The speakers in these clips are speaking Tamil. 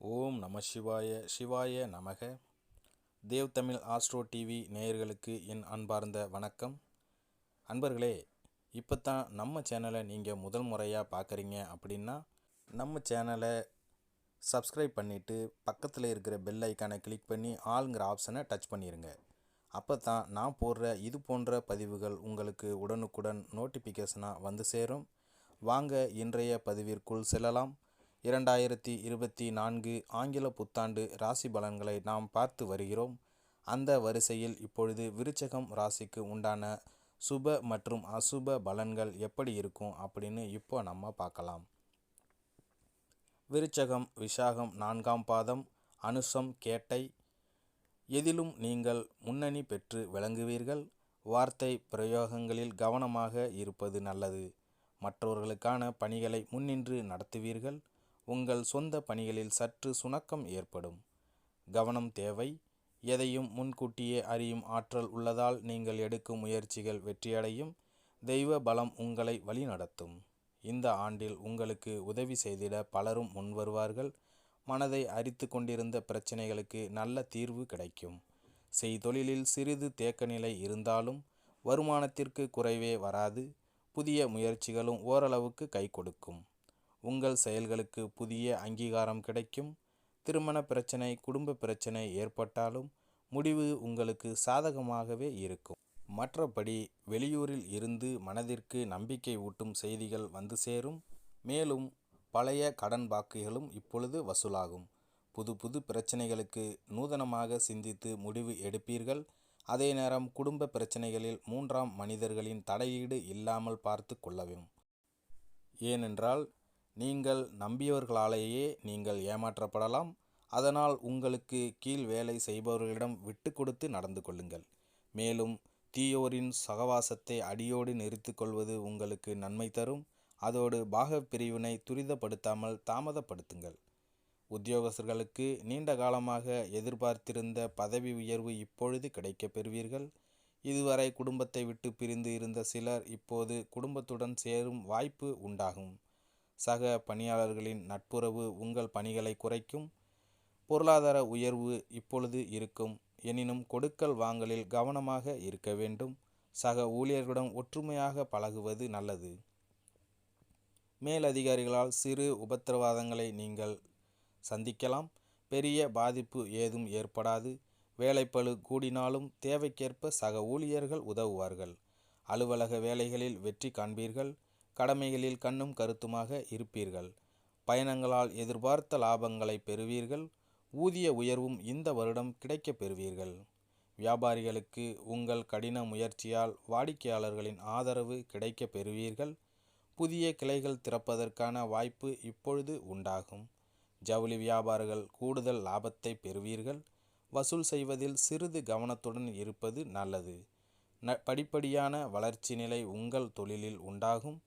ஓம் நம சிவாய சிவாய நமக. தேவ் தமிழ் ஆஸ்ட்ரோ டிவி நேயர்களுக்கு என் அன்பார்ந்த வணக்கம். அன்பர்களே இப்போ தான் நம்ம சேனலை நீங்கள் முதல் முறையாக பார்க்குறீங்க அப்படின்னா நம்ம சேனலை சப்ஸ்கிரைப் பண்ணிவிட்டு பக்கத்தில் இருக்கிற பெல் ஐக்கானை கிளிக் பண்ணி ஆளுங்கிற ஆப்ஷனை டச் பண்ணிடுங்க அப்போ தான் நான் போடுற இது போன்ற பதிவுகள் உங்களுக்கு உடனுக்குடன் நோட்டிஃபிகேஷனாக வந்து சேரும். வாங்க இன்றைய பதிவிற்குள் செல்லலாம். இரண்டாயிரத்தி இருபத்தி நான்கு ஆங்கில புத்தாண்டு ராசி பலன்களை நாம் பார்த்து வருகிறோம். அந்த வரிசையில் இப்பொழுது விருச்சகம் ராசிக்கு உண்டான சுப மற்றும் அசுப பலன்கள் எப்படி இருக்கும் அப்படின்னு இப்போ நம்ம பார்க்கலாம். விருச்சகம் விசாகம் நான்காம் பாதம் அனுசம் கேட்டை. எதிலும் நீங்கள் முன்னணி பெற்று விளங்குவீர்கள். வார்த்தை பிரயோகங்களில் கவனமாக இருப்பது நல்லது. மற்றவர்களுக்கான பணிகளை முன்னின்று நடத்துவீர்கள். உங்கள் சொந்த பணிகளில் சற்று சுணக்கம் ஏற்படும். கவனம் தேவை. எதையும் முன்கூட்டியே அறியும் ஆற்றல் உள்ளதால் நீங்கள் எடுக்கும் முயற்சிகள் வெற்றியடையும். தெய்வ பலம் உங்களை வழிநடத்தும். இந்த ஆண்டில் உங்களுக்கு உதவி செய்திட பலரும் முன்வருவார்கள் மனதை அரித்து கொண்டிருந்த பிரச்சனைகளுக்கு நல்ல தீர்வு கிடைக்கும். செய்தொழிலில் சிறிது தேக்கநிலை இருந்தாலும் வருமானத்திற்கு குறைவே வராது. புதிய முயற்சிகளும் ஓரளவுக்கு கை கொடுக்கும். உங்கள் செயல்களுக்கு புதிய அங்கீகாரம் கிடைக்கும். திருமண பிரச்சனை குடும்ப பிரச்சனை ஏற்பட்டாலும் முடிவு உங்களுக்கு சாதகமாகவே இருக்கும். மற்றபடி வெளியூரில் இருந்து மனதிற்கு நம்பிக்கை ஊட்டும் செய்திகள் வந்து சேரும். மேலும் பழைய கடன் பாக்கிகளும் இப்பொழுது வசூலாகும். புது புது பிரச்சனைகளுக்கு நூதனமாக சிந்தித்து முடிவு எடுப்பீர்கள். அதே நேரம் குடும்ப பிரச்சனைகளில் மூன்றாம் மனிதர்களின் தலையீடு இல்லாமல் பார்த்து கொள்ளவும். ஏனென்றால் நீங்கள் நம்பியவர்களாலேயே நீங்கள் ஏமாற்றப்படலாம். அதனால் உங்களுக்கு கீழ் வேலை செய்பவர்களிடம் விட்டு கொடுத்து நடந்து கொள்ளுங்கள். மேலும் தீயோரின் சகவாசத்தை அடியோடு நிறுத்தி கொள்வது உங்களுக்கு நன்மை தரும். அதோடு பாகப்பிரிவினை துரிதப்படுத்தாமல் தாமதப்படுத்துங்கள். உத்தியோகஸ்தர்களுக்கு நீண்ட காலமாக எதிர்பார்த்திருந்த பதவி உயர்வு இப்பொழுது கிடைக்கப் பெறுவீர்கள். இதுவரை குடும்பத்தை விட்டு பிரிந்து இருந்த சிலர் இப்போது குடும்பத்துடன் சேரும் வாய்ப்பு உண்டாகும். சக பணியாளர்களின் நட்புறவு உங்கள் பணிகளை குறைக்கும். பொருளாதார உயர்வு இப்பொழுது இருக்கும். எனினும் கொடுக்கல் வாங்கலில் கவனமாக இருக்க வேண்டும். சக ஊழியர்களுடன் ஒற்றுமையாக பழகுவது நல்லது. மேலதிகாரிகளால் சிறு உபத்திரவாதங்களை நீங்கள் சந்திக்கலாம். பெரிய பாதிப்பு ஏதும் ஏற்படாது. வேலைப்பழு கூடினாலும் தேவைக்கேற்ப சக ஊழியர்கள் உதவுவார்கள். அலுவலக வேலைகளில் வெற்றி காண்பீர்கள். கடமைகளில் கண்ணும் கருத்துமாக இருப்பீர்கள். பயணங்களால் எதிர்பார்த்த லாபங்களை பெறுவீர்கள். ஊதிய உயர்வும் இந்த வருடம் கிடைக்கப் பெறுவீர்கள். வியாபாரிகளுக்கு உங்கள் கடின முயற்சியால் வாடிக்கையாளர்களின் ஆதரவு கிடைக்கப் பெறுவீர்கள். புதிய கிளைகள் திறப்பதற்கான வாய்ப்பு இப்பொழுது உண்டாகும். ஜவுளி வியாபாரிகள் கூடுதல் லாபத்தை பெறுவீர்கள். வசூல் செய்வதில் சிறிது கவனத்துடன் இருப்பது நல்லது. ந படிப்படியான வளர்ச்சி நிலை உங்கள் தொழிலில் உண்டாகும்.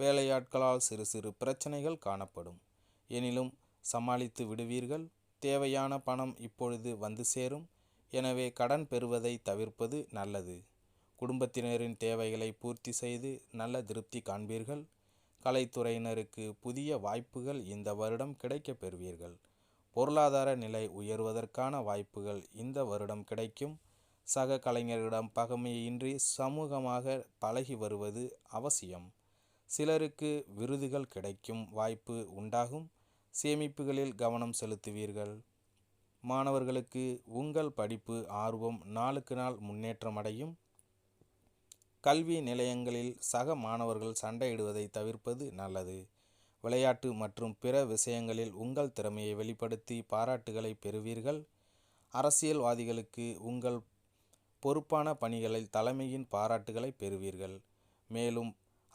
வேலையாட்களால் சிறு சிறு பிரச்சனைகள் காணப்படும். எனினும் சமாளித்து விடுவீர்கள். தேவையான பணம் இப்பொழுது வந்து சேரும். எனவே கடன் பெறுவதை தவிர்ப்பது நல்லது. குடும்பத்தினரின் தேவைகளை பூர்த்தி செய்து நல்ல திருப்தி காண்பீர்கள். கலைத்துறையினருக்கு புதிய வாய்ப்புகள் இந்த வருடம் கிடைக்கப் பெறுவீர்கள். பொருளாதார நிலை உயர்வதற்கான வாய்ப்புகள் இந்த வருடம் கிடைக்கும். சக கலைஞர்களிடம் பகமையின்றி சமூகமாக பழகி வருவது அவசியம். சிலருக்கு விருதுகள் கிடைக்கும் வாய்ப்பு உண்டாகும். சேமிப்புகளில் கவனம் செலுத்துவீர்கள். மாணவர்களுக்கு உங்கள் படிப்பு ஆர்வம் நாளுக்கு நாள் முன்னேற்றமடையும் கல்வி நிலையங்களில் சக மாணவர்கள் சண்டையிடுவதை தவிர்ப்பது நல்லது. விளையாட்டு மற்றும் பிற விஷயங்களில் உங்கள் திறமையை வெளிப்படுத்தி பாராட்டுகளை பெறுவீர்கள். அரசியல்வாதிகளுக்கு உங்கள் பொறுப்பான பணிகளில் தலைமையின் பாராட்டுகளை பெறுவீர்கள். மேலும்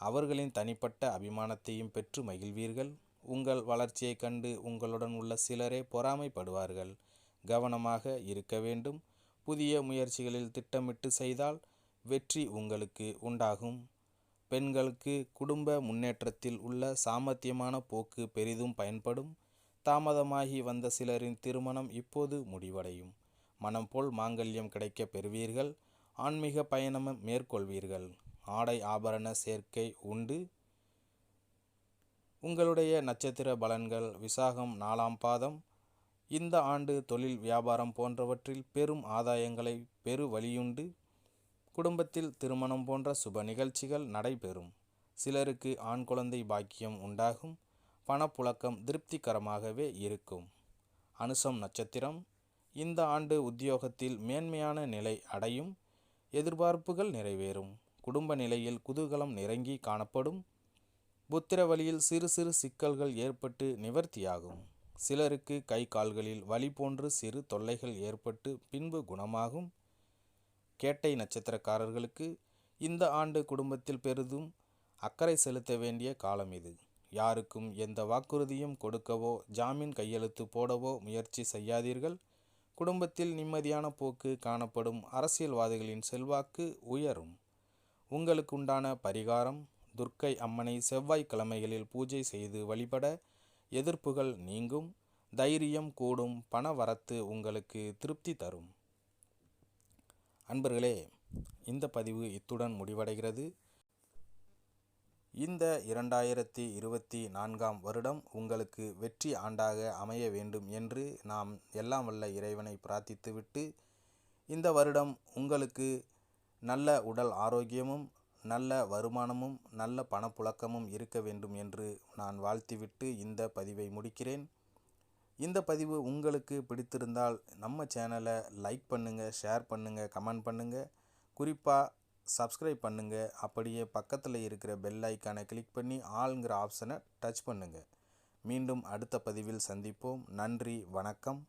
அவர்களின் தனிப்பட்ட அபிமானத்தையும் பெற்று மகிழ்வீர்கள். உங்கள் வளர்ச்சியை கண்டு உங்களுடன் உள்ள சிலரே பொறாமைப்படுவார்கள். கவனமாக இருக்க வேண்டும். புதிய முயற்சிகளில் திட்டமிட்டு செய்தால் வெற்றி உங்களுக்கு உண்டாகும். பெண்களுக்கு குடும்ப முன்னேற்றத்தில் உள்ள சாமர்த்தியமான போக்கு பெரிதும் பயன்படும். தாமதமாகி வந்த சிலரின் திருமணம் இப்போது முடிவடையும். மனம் போல் மாங்கல்யம் கிடைக்க பெறுவீர்கள். ஆன்மீக பயணம் மேற்கொள்வீர்கள். ஆடை ஆபரண சேர்க்கை உண்டு. உங்களுடைய நட்சத்திர பலன்கள் விசாகம் நாலாம் பாதம். இந்த ஆண்டு தொழில் வியாபாரம் போன்றவற்றில் பெரும் ஆதாயங்களை பெரு வழியுண்டு. குடும்பத்தில் திருமணம் போன்ற சுப நிகழ்ச்சிகள் நடைபெறும். சிலருக்கு ஆண் குழந்தை பாக்கியம் உண்டாகும். பணப்புழக்கம் திருப்திகரமாகவே இருக்கும். அனுசம் நட்சத்திரம். இந்த ஆண்டு உத்தியோகத்தில் மேன்மையான நிலை அடையும். எதிர்பார்ப்புகள் நிறைவேறும். குடும்ப நிலையில் குதூகலம் நிறங்கி காணப்படும். புத்திர வழியில் சிறு சிறு சிக்கல்கள் ஏற்பட்டு நிவர்த்தியாகும். சிலருக்கு கை கால்களில் வலி போன்று சிறு தொல்லைகள் ஏற்பட்டு பின்பு குணமாகும். கேட்டை நட்சத்திரக்காரர்களுக்கு இந்த ஆண்டு குடும்பத்தில் பெரிதும் அக்கறை செலுத்த வேண்டிய காலம் இது. யாருக்கும் எந்த வாக்குறுதியும் கொடுக்கவோ ஜாமீன் கையெழுத்து போடவோ முயற்சி செய்யாதீர்கள். குடும்பத்தில் நிம்மதியான போக்கு காணப்படும் அரசியல்வாதிகளின் செல்வாக்கு உயரும். உங்களுக்குண்டான பரிகாரம் துர்க்கை அம்மனை செவ்வாய்க்கிழமைகளில் பூஜை செய்து வழிபட எதிர்ப்புகள் நீங்கும் தைரியம் கூடும் பண வரத்து உங்களுக்கு திருப்தி தரும். அன்பர்களே இந்த பதிவு இத்துடன் முடிவடைகிறது. இந்த இரண்டாயிரத்தி இருபத்தி நான்காம் வருடம் உங்களுக்கு வெற்றி ஆண்டாக அமைய வேண்டும் என்று நாம் எல்லாம் வல்ல இறைவனை பிரார்த்தித்துவிட்டு இந்த வருடம் உங்களுக்கு நல்ல உடல் ஆரோக்கியமும் நல்ல வருமானமும் நல்ல பணப்புழக்கமும் இருக்க வேண்டும் என்று நான் வாழ்த்திவிட்டு இந்த பதிவை முடிக்கிறேன். இந்த பதிவு உங்களுக்கு பிடித்திருந்தால் நம்ம சேனலை லைக் பண்ணுங்கள் ஷேர் பண்ணுங்கள் கமெண்ட் பண்ணுங்கள் குறிப்பாக சப்ஸ்கிரைப் பண்ணுங்கள் அப்படியே பக்கத்தில் இருக்கிற பெல் ஐக்கானை கிளிக் பண்ணி ஆளுங்கிற ஆப்ஷனை டச் பண்ணுங்கள் மீண்டும் அடுத்த பதிவில் சந்திப்போம். நன்றி வணக்கம்.